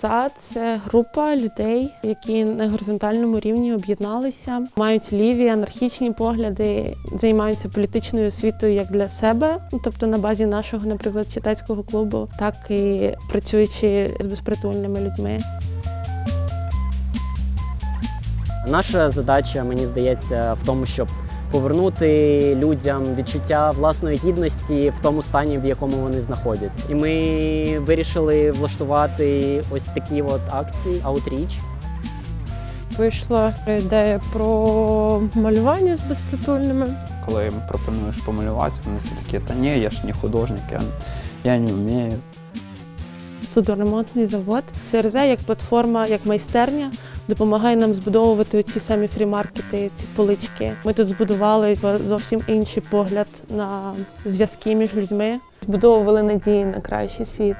ЦРЗА це група людей, які на горизонтальному рівні об'єдналися, мають ліві анархічні погляди, займаються політичною освітою як для себе, ну тобто на базі нашого, наприклад, читацького клубу, так і працюючи з безпритульними людьми. Наша задача, мені здається, в тому, щоб повернути людям відчуття власної гідності в тому стані, в якому вони знаходяться. І ми вирішили влаштувати ось такі от акції Outreach. Вийшла ідея про малювання з безпритульними. Коли їм пропонуєш помалювати, вони всі такі, та ні, я ж не художник, я, я не вмію. Судоремонтний завод. ЦРЗ як платформа, як майстерня допомагає нам збудовувати ці самі фрімаркети, ці полички. Ми тут збудували зовсім інший погляд на зв'язки між людьми, збудовували надії на кращий світ.